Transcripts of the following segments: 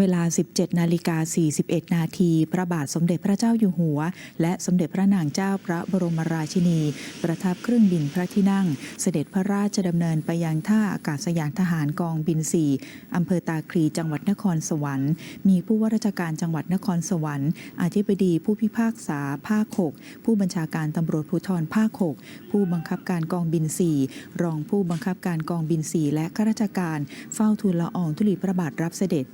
เวลา 17 นาฬิกา 41 นาที พระบาทสมเด็จพระเจ้าอยู่หัว และสมเด็จพระนางเจ้าพระบรมราชินี ประทับเครื่องบินพระที่นั่ง เสด็จพระราชดำเนินไปยังท่าอากาศยานทหารกองบิน 4 อำเภอตาคลีจังหวัดนครสวรรค์ มีผู้ว่าราชการจังหวัดนครสวรรค์ อธิบดีผู้พิพากษาภาค 6 ผู้บัญชาการตำรวจภูธรภาค 6 ผู้บังคับการกองบิน 4 รองผู้บังคับการกองบิน 4 และข้าราชการเฝ้าทูลละอองธุลีพระบาทรับเสด็จ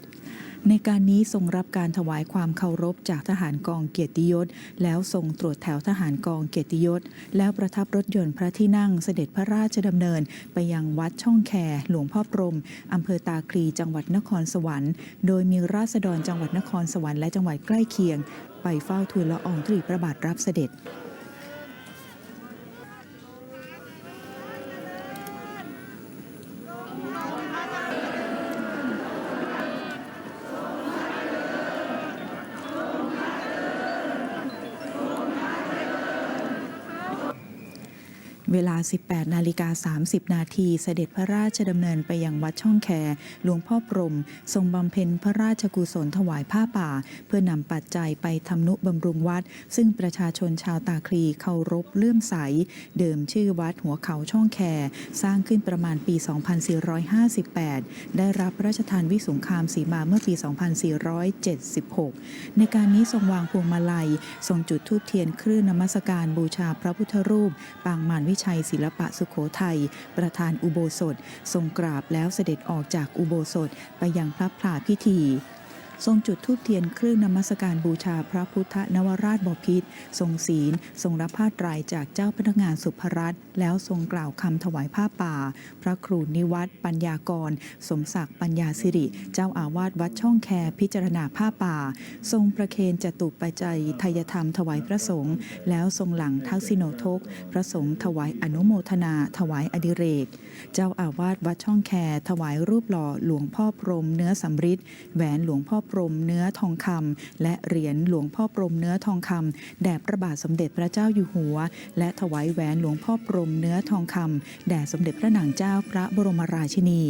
ในการนี้ทรงรับการถวายความเคารพจากทหารกองเกียรติยศ แล้วทรงตรวจแถวทหารกองเกียรติยศ แล้วประทับรถยนต์พระที่นั่งเสด็จพระราชดำเนิน ไปยังวัดช่องแคหลวงพ่อพรมอำเภอตาคลีจังหวัดนครสวรรค์ โดยมีราษฎรจังหวัดนครสวรรค์และจังหวัดใกล้เคียง ไปเฝ้าทูลละอองธุลีพระบาทรับเสด็จ เวลา 18 นาฬิกา 30 นาทีเสด็จพระราชดำเนินไปยังวัดช่องแคหลวงพ่อพรม ทรงบำเพ็ญพระราชกุศลถวายผ้าป่า เพื่อนำปัจจัยไปทำนุบำรุงวัด ซึ่งประชาชนชาวตาคลีเคารพเลื่อมใส เดิมชื่อวัดหัวเขาช่องแค สร้างขึ้นประมาณปี 2458 ได้รับพระราชทานวิสุงคามสีมาเมื่อปี 2476 ในการนี้ทรงวางพวงมาลัย ทรงจุดธูปเทียนเครื่องนมัสการบูชาพระพุทธรูป ปางมารวิชัยศิลปะสุขโขทัยประธานอุโบสถ ทรงกราบแล้วเสด็จออกจากอุโบสถไปยังพระพลาพิธี ทรงจุดธูปเทียนเครื่องนมัสการบูชาพระพุทธนวราชบพิตรทรงศีล ทรงรับผ้าไตรจากเจ้าพนักงานสุภรัตน์แล้วทรงกล่าวคำถวายผ้าป่า พระครูนิวัตปัญญากร สมศักดิ์ปัญญาสิริ เจ้าอาวาสวัดช่องแคพิจารณาผ้าป่า ทรงประเคนจตุปัจจัยทายธรรมถวายพระสงฆ์แล้วทรงหลังทักษิโนทก พระสงฆ์ถวายอนุโมทนา ถวายอดิเรก เจ้าอาวาสวัดช่องแคถวายรูปหล่อหลวงพ่อพรมเนื้อสำริดแหวนหลวงพ่อพรมเนื้อทองคำและเหรียญหลวงพ่อพรมเนื้อทองคำแด่พระบาทสมเด็จพระเจ้าอยู่หัว และถวายแหวนหลวงพ่อพรมเนื้อทองคำแด่สมเด็จพระนางเจ้าพระบรมราชินี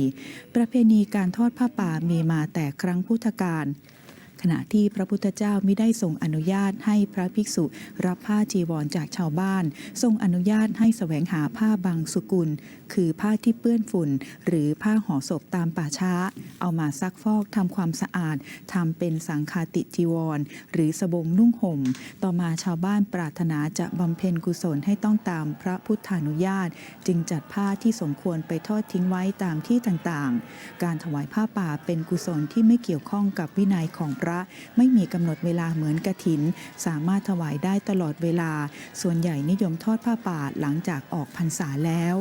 ประเพณีการทอดผ้าป่ามีมาแต่ครั้งพุทธกาล ขณะที่พระพุทธเจ้าไม่ได้ทรงอนุญาตให้พระภิกษุรับผ้าจีวรจากชาวบ้าน ทรงอนุญาตให้แสวงหาผ้าบางสุกุล คือผ้าที่เปื้อนฝุ่น หรือผ้าห่อศพตามป่าช้า เอามาซักฟอกทำความสะอาดทำเป็นสังฆาติจีวร หรือสบงนุ่งห่ม ต่อมาชาวบ้านปรารถนาจะบำเพ็ญกุศลให้ต้องตามพระพุทธานุญาต จึงจัดผ้าที่สมควรไปทอดทิ้งไว้ตามที่ต่างๆ การถวายผ้าป่าเป็นกุศลที่ไม่เกี่ยวข้องกับวินัยของพระไม่มีกำหนดเวลาเหมือนกระถิน สามารถถวายได้ตลอดเวลา ส่วนใหญ่นิยมทอดผ้าป่าหลังจากออกพรรษาแล้ว